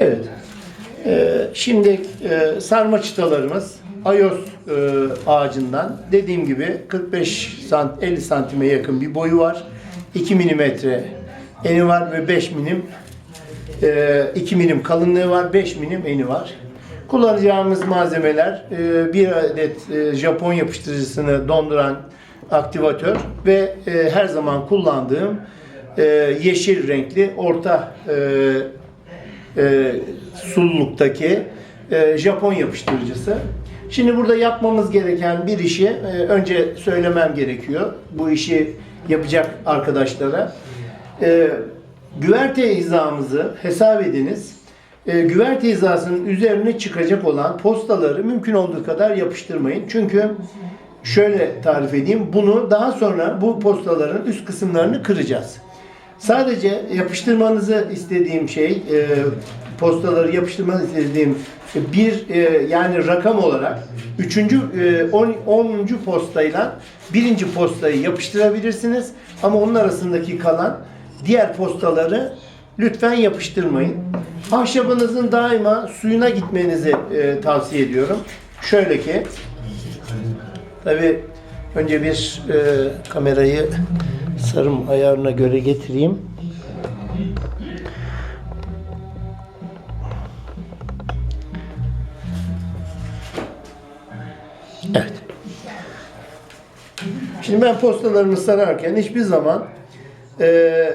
Evet. Ee, şimdi e, sarma çıtalarımız ayos e, ağacından dediğim gibi 45 sant 50 santime yakın bir boyu var. 2 milimetre eni var ve 5 milim e, 2 milim kalınlığı var, 5 milim eni var. Kullanacağımız malzemeler e, bir adet e, Japon yapıştırıcısını donduran aktivatör ve e, her zaman kullandığım e, yeşil renkli orta e, e, sululuktaki e, Japon yapıştırıcısı. Şimdi burada yapmamız gereken bir işi e, önce söylemem gerekiyor. Bu işi yapacak arkadaşlara. E, güverte hizamızı hesap ediniz. E, güverte hizasının üzerine çıkacak olan postaları mümkün olduğu kadar yapıştırmayın. Çünkü şöyle tarif edeyim. Bunu daha sonra bu postaların üst kısımlarını kıracağız. Sadece yapıştırmanızı istediğim şey, e, postaları yapıştırmanızı istediğim bir e, yani rakam olarak üçüncü, e, on, onuncu postayla birinci postayı yapıştırabilirsiniz. Ama onun arasındaki kalan diğer postaları lütfen yapıştırmayın. Ahşabınızın daima suyuna gitmenizi e, tavsiye ediyorum. Şöyle ki, tabi önce bir e, kamerayı sarım ayarına göre getireyim. Evet. Şimdi ben postalarımı sararken hiçbir zaman e,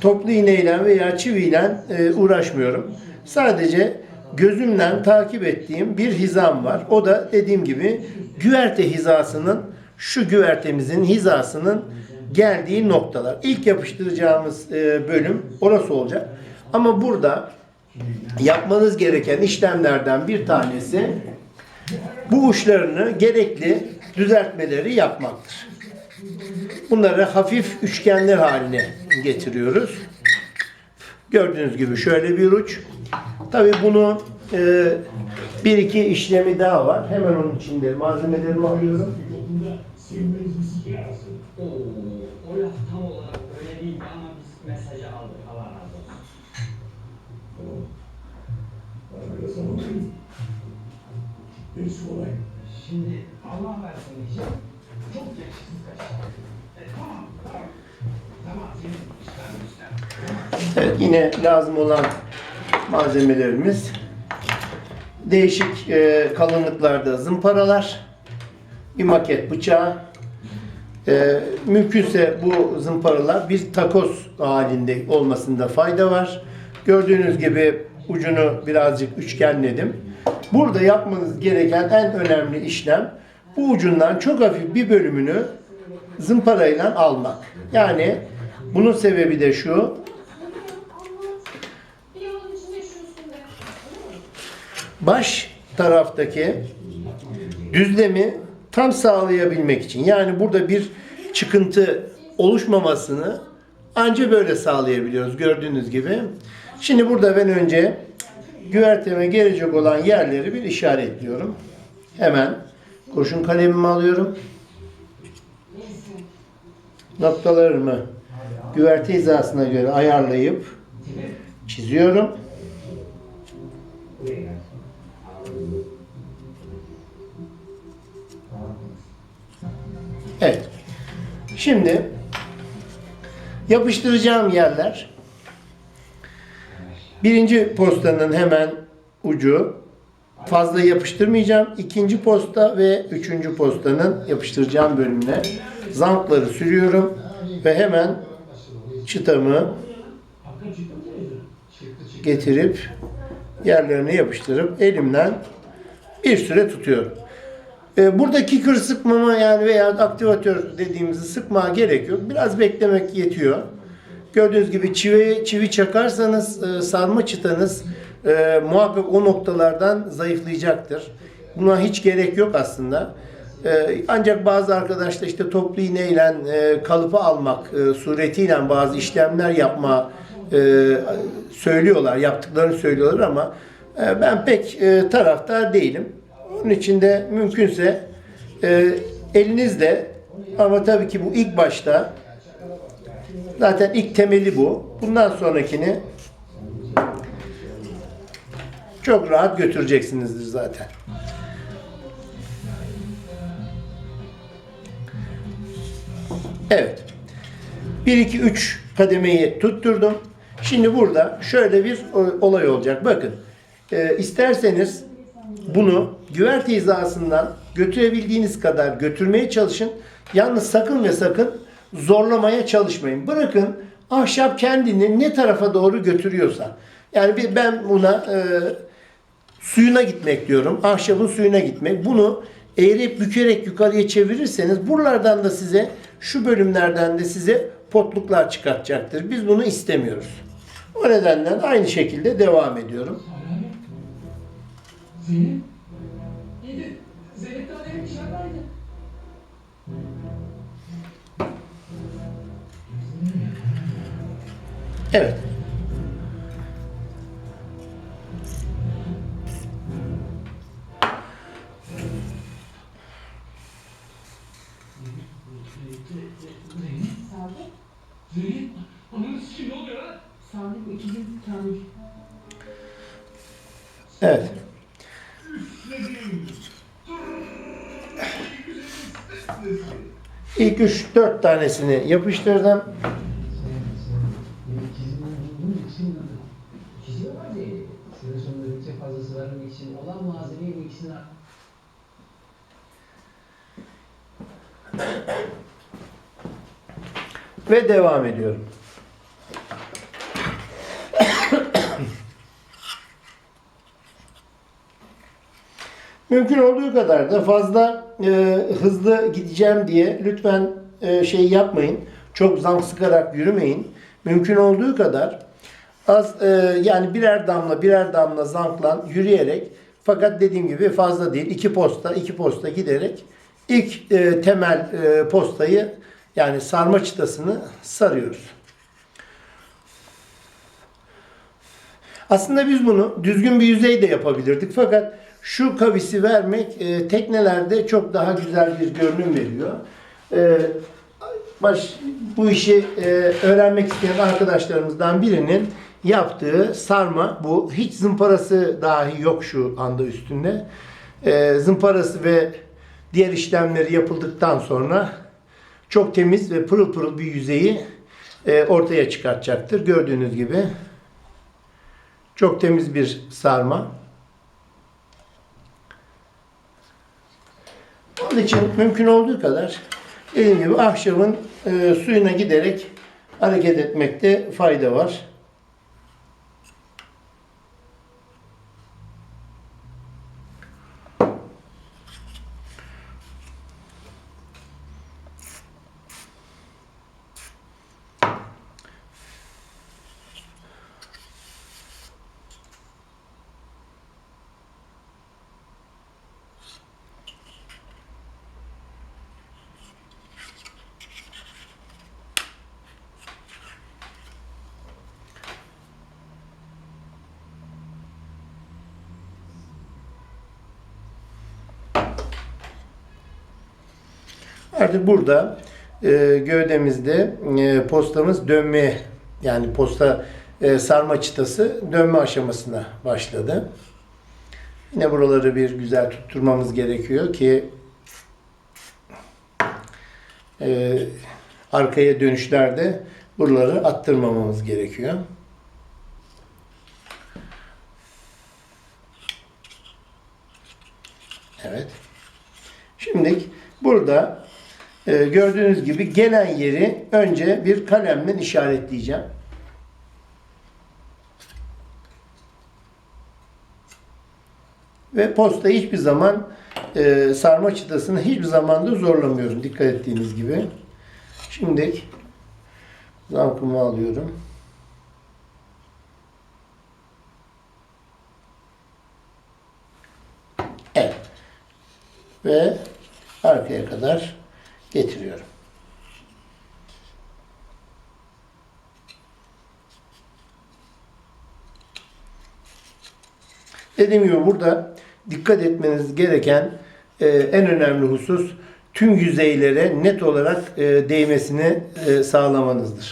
toplu iğneyle veya çiviyle e, uğraşmıyorum. Sadece gözümle takip ettiğim bir hizam var. O da dediğim gibi güverte hizasının şu güvertemizin hizasının geldiği noktalar. İlk yapıştıracağımız e, bölüm orası olacak. Ama burada yapmanız gereken işlemlerden bir tanesi bu uçlarını gerekli düzeltmeleri yapmaktır. Bunları hafif üçgenler haline getiriyoruz. Gördüğünüz gibi şöyle bir uç. Tabii bunu e, bir iki işlemi daha var. Hemen onun içinde malzemelerimi alıyorum. O laf tam olarak öyle değildi ama biz mesajı aldık. Allah razı olsun. Biraz ama birisi olay. Şimdi Allah versin diyeceğim. Çok yakışıklı kaçtı. E, tamam, tamam. Tamam, senin işler işler. Evet yine lazım olan malzemelerimiz değişik e, kalınlıklarda zımparalar, bir maket bıçağı, e, mümkünse bu zımparalar bir takoz halinde olmasında fayda var. Gördüğünüz gibi ucunu birazcık üçgenledim. Burada yapmanız gereken en önemli işlem bu ucundan çok hafif bir bölümünü zımparayla almak. Yani bunun sebebi de şu, baş taraftaki düzlemi tam sağlayabilmek için. Yani burada bir çıkıntı oluşmamasını anca böyle sağlayabiliyoruz gördüğünüz gibi. Şimdi burada ben önce güverteme gelecek olan yerleri bir işaretliyorum. Hemen kurşun kalemimi alıyorum. Noktalarımı güverte hizasına göre ayarlayıp çiziyorum. Evet. Şimdi yapıştıracağım yerler birinci postanın hemen ucu fazla yapıştırmayacağım. İkinci posta ve üçüncü postanın yapıştıracağım bölümüne zampları sürüyorum ve hemen çıtamı getirip yerlerine yapıştırıp elimden bir süre tutuyorum. E, buradaki kır sıkmama yani veya aktivatör dediğimizi sıkmaya gerek yok. Biraz beklemek yetiyor. Gördüğünüz gibi çivi, çivi çakarsanız e, sarma çıtanız e, muhakkak o noktalardan zayıflayacaktır. Buna hiç gerek yok aslında. E, ancak bazı arkadaşlar işte toplu iğneyle e, kalıpı almak e, suretiyle bazı işlemler yapma e, söylüyorlar, yaptıklarını söylüyorlar ama e, ben pek e, taraftar değilim. Onun için de mümkünse e, elinizle ama tabii ki bu ilk başta Zaten ilk temeli bu. Bundan sonrakini çok rahat götüreceksinizdir zaten. Evet. 1 2 3 kademeyi tutturdum. Şimdi burada şöyle bir o- olay olacak. Bakın. e, isterseniz bunu güverte hizasından götürebildiğiniz kadar götürmeye çalışın. Yalnız sakın ve sakın zorlamaya çalışmayın. Bırakın ahşap kendini ne tarafa doğru götürüyorsa. Yani ben buna e, suyuna gitmek diyorum. Ahşabın suyuna gitmek. Bunu eğrip bükerek yukarıya çevirirseniz buralardan da size şu bölümlerden de size potluklar çıkartacaktır. Biz bunu istemiyoruz. O nedenden aynı şekilde devam ediyorum. Zeynep? Evet. Zeynep? Ananı sikim ne oluyor lan? İkizin tanış. Evet. İlk 3-4 tanesini yapıştırdım. İkisi var diye. Süre sonunda bütçe fazlası vermek için olan malzemeyi bu ikisine Ve devam ediyorum. Mümkün olduğu kadar da fazla e, hızlı gideceğim diye lütfen e, şey yapmayın. Çok zank sıkarak yürümeyin. Mümkün olduğu kadar az e, yani birer damla birer damla zankla yürüyerek fakat dediğim gibi fazla değil. iki posta iki posta giderek ilk e, temel e, postayı yani sarma çıtasını sarıyoruz. Aslında biz bunu düzgün bir yüzeyde yapabilirdik fakat şu kavisi vermek e, teknelerde çok daha güzel bir görünüm veriyor. E, baş, bu işi e, öğrenmek isteyen arkadaşlarımızdan birinin yaptığı sarma bu. Hiç zımparası dahi yok şu anda üstünde. E, zımparası ve diğer işlemleri yapıldıktan sonra çok temiz ve pırıl pırıl bir yüzeyi e, ortaya çıkartacaktır. Gördüğünüz gibi çok temiz bir sarma. Onun için mümkün olduğu kadar dediğim gibi ahşabın e, suyuna giderek hareket etmekte fayda var. Artık burada e, gövdemizde e, postamız dönmeye yani posta e, sarma çıtası dönme aşamasına başladı. Yine buraları bir güzel tutturmamız gerekiyor ki e, arkaya dönüşlerde buraları attırmamamız gerekiyor. Evet. Şimdi burada e, gördüğünüz gibi gelen yeri önce bir kalemle işaretleyeceğim. Ve posta hiçbir zaman e, sarma çıtasını hiçbir zaman da zorlamıyorum. Dikkat ettiğiniz gibi. Şimdi zankımı alıyorum. Evet. Ve arkaya kadar getiriyorum. Dediğim gibi burada dikkat etmeniz gereken e, en önemli husus tüm yüzeylere net olarak e, değmesini e, sağlamanızdır.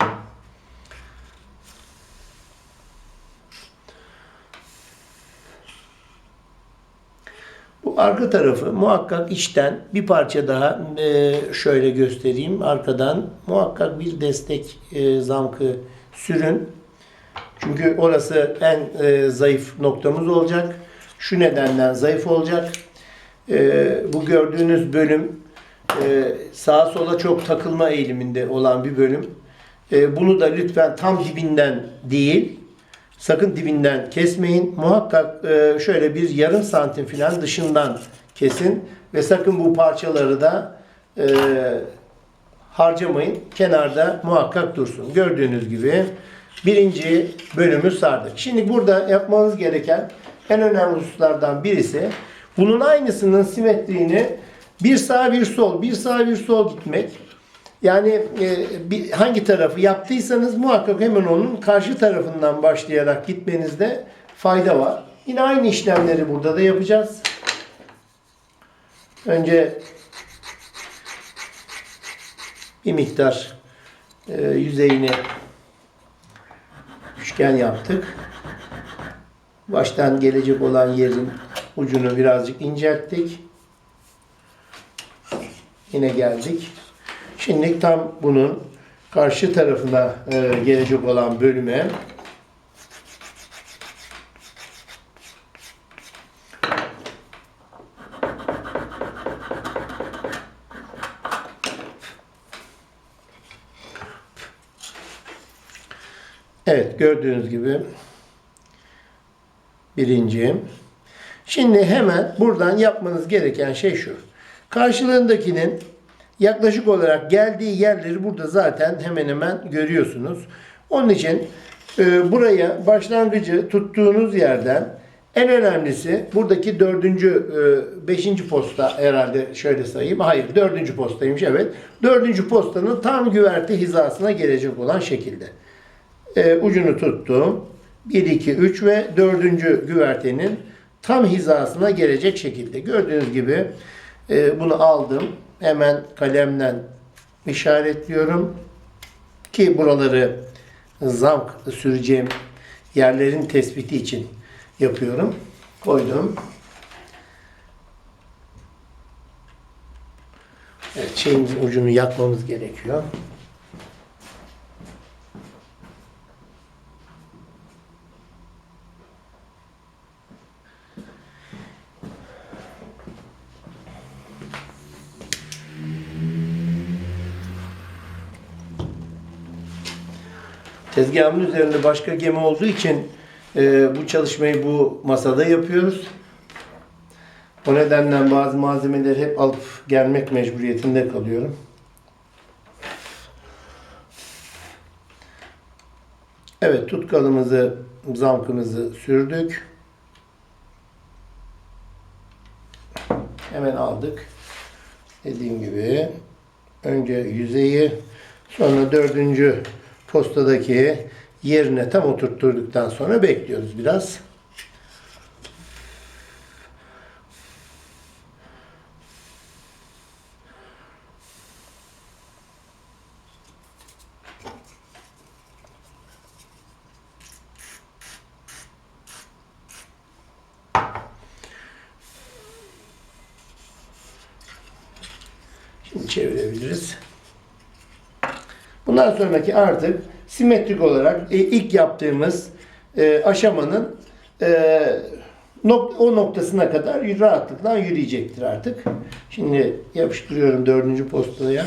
Arka tarafı muhakkak içten bir parça daha e, şöyle göstereyim. Arkadan muhakkak bir destek e, zamkı sürün. Çünkü orası en e, zayıf noktamız olacak. Şu nedenden zayıf olacak. E, bu gördüğünüz bölüm e, sağa sola çok takılma eğiliminde olan bir bölüm. E, bunu da lütfen tam dibinden değil, sakın dibinden kesmeyin. Muhakkak e, şöyle bir yarım santim falan dışından kesin ve sakın bu parçaları da e, harcamayın. Kenarda muhakkak dursun. Gördüğünüz gibi birinci bölümü sardık. Şimdi burada yapmanız gereken en önemli hususlardan birisi bunun aynısının simetriğini bir sağ bir sol, bir sağ bir sol gitmek. Yani e, bir, hangi tarafı yaptıysanız muhakkak hemen onun karşı tarafından başlayarak gitmenizde fayda var. Yine aynı işlemleri burada da yapacağız. Önce bir miktar e, yüzeyini üçgen yaptık. Baştan gelecek olan yerin ucunu birazcık incelttik. Yine geldik. Şimdi tam bunun karşı tarafına e, gelecek olan bölüme Evet gördüğünüz gibi birinci. Şimdi hemen buradan yapmanız gereken şey şu. Karşılığındakinin yaklaşık olarak geldiği yerleri burada zaten hemen hemen görüyorsunuz. Onun için e, buraya başlangıcı tuttuğunuz yerden en önemlisi buradaki dördüncü, e, beşinci posta herhalde şöyle sayayım. Hayır dördüncü postaymış evet. Dördüncü postanın tam güverte hizasına gelecek olan şekilde. E, ucunu tuttum. 1, 2, 3 ve dördüncü güvertenin tam hizasına gelecek şekilde. Gördüğünüz gibi e, bunu aldım. Hemen kalemle işaretliyorum. Ki buraları zamk süreceğim yerlerin tespiti için yapıyorum. Koydum. Evet, şeyimizin ucunu yakmamız gerekiyor. Tezgahımın üzerinde başka gemi olduğu için e, bu çalışmayı bu masada yapıyoruz. O nedenden bazı malzemeleri hep alıp gelmek mecburiyetinde kalıyorum. Evet tutkalımızı, zamkımızı sürdük. Hemen aldık. Dediğim gibi önce yüzeyi sonra dördüncü postadaki yerine tam oturtturduktan sonra bekliyoruz biraz. Şimdi çevirebiliriz. Bundan sonraki artık simetrik olarak e, ilk yaptığımız e, aşamanın e, nok- o noktasına kadar rahatlıkla yürüyecektir artık. Şimdi yapıştırıyorum dördüncü postaya.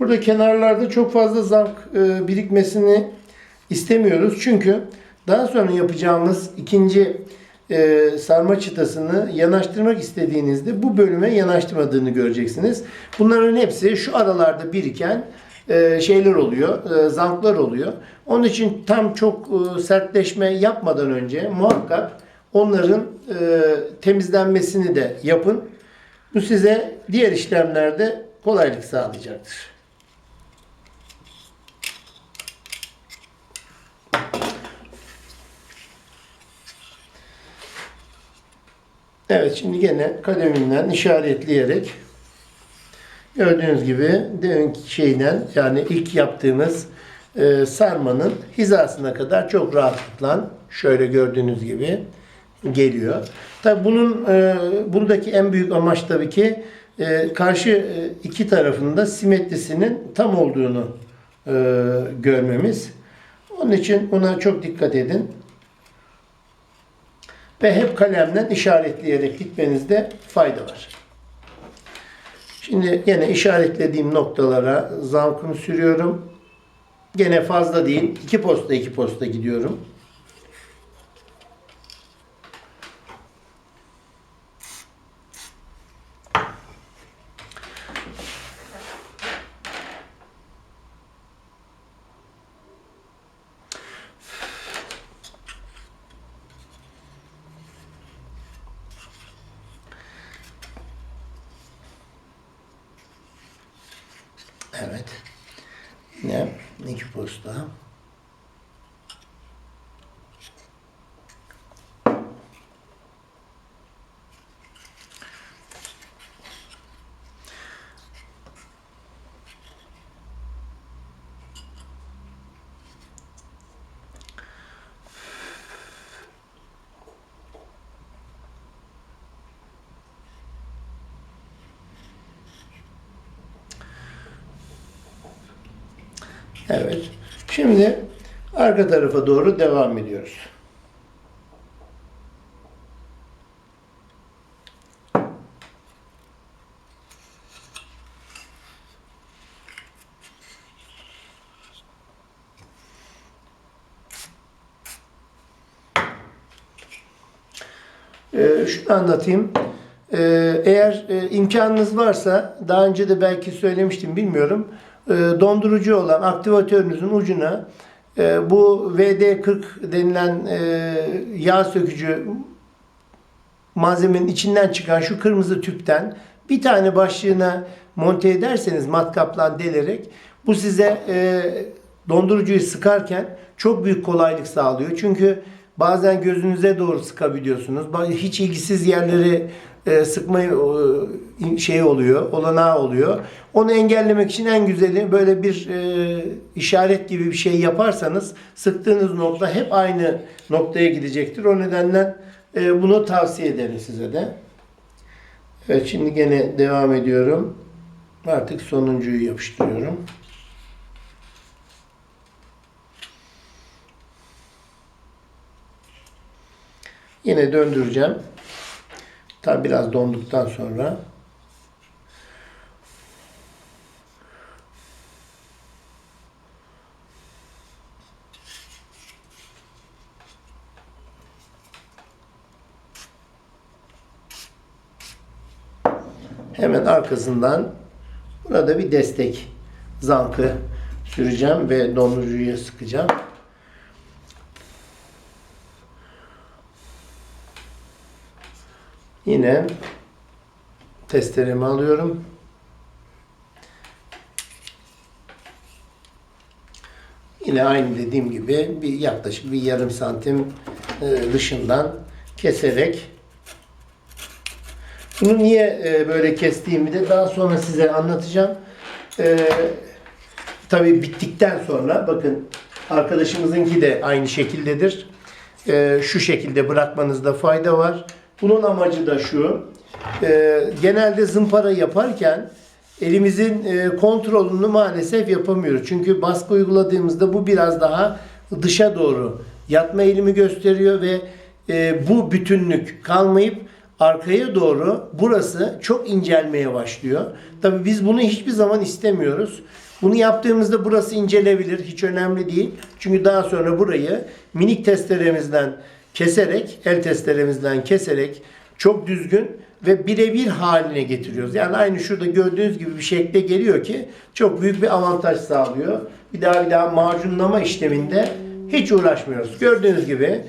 Burada kenarlarda çok fazla zamk e, birikmesini istemiyoruz. Çünkü daha sonra yapacağımız ikinci e, sarma çıtasını yanaştırmak istediğinizde bu bölüme yanaştırmadığını göreceksiniz. Bunların hepsi şu aralarda biriken e, şeyler oluyor, e, zanklar oluyor. Onun için tam çok e, sertleşme yapmadan önce muhakkak onların e, temizlenmesini de yapın. Bu size diğer işlemlerde kolaylık sağlayacaktır. Evet şimdi gene kaleminden işaretleyerek gördüğünüz gibi deminki şeyden yani ilk yaptığımız e, sarmanın hizasına kadar çok rahatlıkla şöyle gördüğünüz gibi geliyor. Tabi bunun e, buradaki en büyük amaç tabii ki e, karşı e, iki tarafında simetrisinin tam olduğunu e, görmemiz. Onun için buna çok dikkat edin. Ve hep kalemden işaretleyerek gitmenizde fayda var. Şimdi yine işaretlediğim noktalara zamkımı sürüyorum. Gene fazla değil. iki posta iki posta gidiyorum. Evet. Yine iki posta. Evet. Şimdi arka tarafa doğru devam ediyoruz. Ee, şunu anlatayım. Ee, eğer e, imkanınız varsa, daha önce de belki söylemiştim bilmiyorum. Ee, dondurucu olan aktivatörünüzün ucuna e, bu VD40 denilen e, yağ sökücü malzemenin içinden çıkan şu kırmızı tüpten bir tane başlığına monte ederseniz matkapla delerek bu size e, dondurucuyu sıkarken çok büyük kolaylık sağlıyor. Çünkü bazen gözünüze doğru sıkabiliyorsunuz. Hiç ilgisiz yerleri e, sıkma şey oluyor, olanağı oluyor. Onu engellemek için en güzeli böyle bir e, işaret gibi bir şey yaparsanız sıktığınız nokta hep aynı noktaya gidecektir. O nedenle e, bunu tavsiye ederim size de. Evet şimdi gene devam ediyorum. Artık sonuncuyu yapıştırıyorum. Yine döndüreceğim. Tabi biraz donduktan sonra. Hemen arkasından burada bir destek zankı süreceğim ve dondurucuya sıkacağım. Yine testeremi alıyorum. Yine aynı dediğim gibi bir yaklaşık bir yarım santim e, dışından keserek bunu niye e, böyle kestiğimi de daha sonra size anlatacağım. E, tabii bittikten sonra bakın arkadaşımızınki de aynı şekildedir. Şu şekilde bırakmanızda fayda var. Bunun amacı da şu. e, genelde zımpara yaparken elimizin e, kontrolünü maalesef yapamıyoruz. Çünkü baskı uyguladığımızda bu biraz daha dışa doğru yatma eğilimi gösteriyor ve e, bu bütünlük kalmayıp arkaya doğru burası çok incelmeye başlıyor. Tabii biz bunu hiçbir zaman istemiyoruz. Bunu yaptığımızda burası incelebilir. Hiç önemli değil. Çünkü daha sonra burayı minik testeremizden keserek, el testeremizden keserek çok düzgün ve birebir haline getiriyoruz. Yani aynı şurada gördüğünüz gibi bir şekle geliyor ki çok büyük bir avantaj sağlıyor. Bir daha bir daha macunlama işleminde hiç uğraşmıyoruz. Gördüğünüz gibi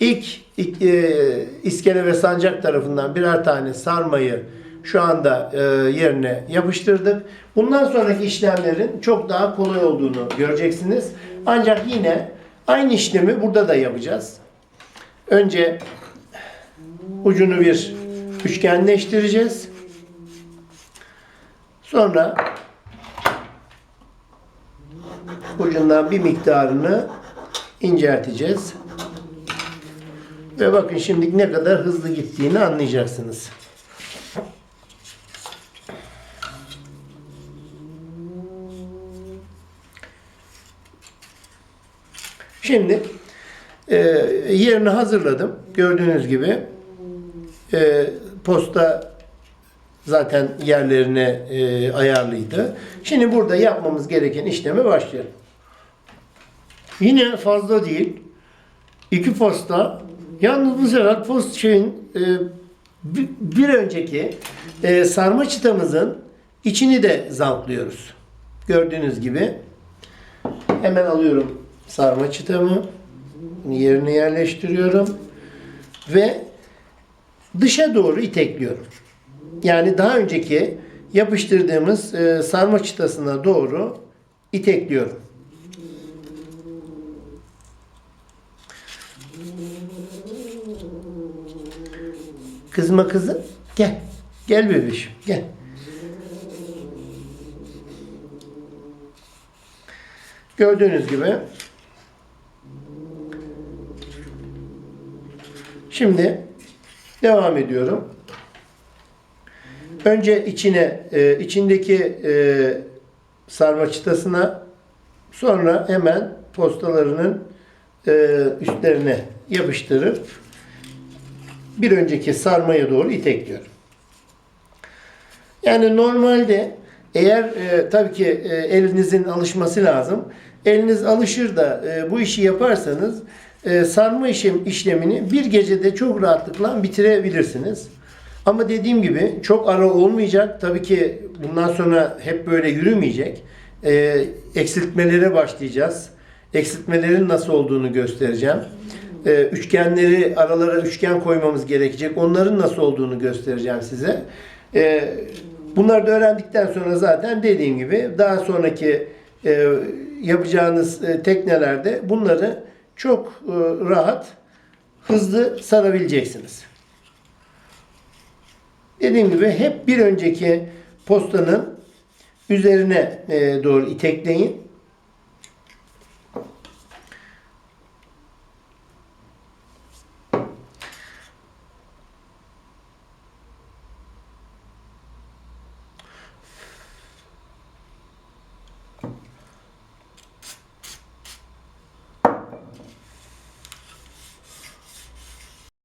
ilk, ilk e, iskele ve sancak tarafından birer tane sarmayı şu anda e, yerine yapıştırdık. Bundan sonraki işlemlerin çok daha kolay olduğunu göreceksiniz. Ancak yine aynı işlemi burada da yapacağız. Önce ucunu bir üçgenleştireceğiz. Sonra ucundan bir miktarını incelteceğiz. Ve bakın şimdi ne kadar hızlı gittiğini anlayacaksınız. Şimdi e, yerini hazırladım. Gördüğünüz gibi e, posta zaten yerlerine e, ayarlıydı. Şimdi burada yapmamız gereken işleme başlayalım. Yine fazla değil. İki posta. Yalnız bu sefer post şeyin e, bir, önceki e, sarma çıtamızın içini de zantlıyoruz. Gördüğünüz gibi. Hemen alıyorum sarma çıtamı. Yerine yerleştiriyorum. Ve dışa doğru itekliyorum. Yani daha önceki yapıştırdığımız e, sarma çıtasına doğru itekliyorum. Kızma kızım. Gel. Gel bebişim. Gel. Gördüğünüz gibi Şimdi devam ediyorum. Önce içine, e, içindeki e, sarma çıtasına, sonra hemen postalarının e, üstlerine yapıştırıp bir önceki sarmaya doğru itekliyorum. Yani normalde eğer e, tabii ki e, elinizin alışması lazım. Eliniz alışır da e, bu işi yaparsanız e, sarma işlem, işlemini bir gecede çok rahatlıkla bitirebilirsiniz. Ama dediğim gibi çok ara olmayacak. Tabii ki bundan sonra hep böyle yürümeyecek. E, eksiltmelere başlayacağız. Eksiltmelerin nasıl olduğunu göstereceğim. E, üçgenleri aralara üçgen koymamız gerekecek. Onların nasıl olduğunu göstereceğim size. E, bunları da öğrendikten sonra zaten dediğim gibi daha sonraki e, yapacağınız e, teknelerde bunları çok e, rahat, hızlı sarabileceksiniz. Dediğim gibi hep bir önceki postanın üzerine e, doğru itekleyin.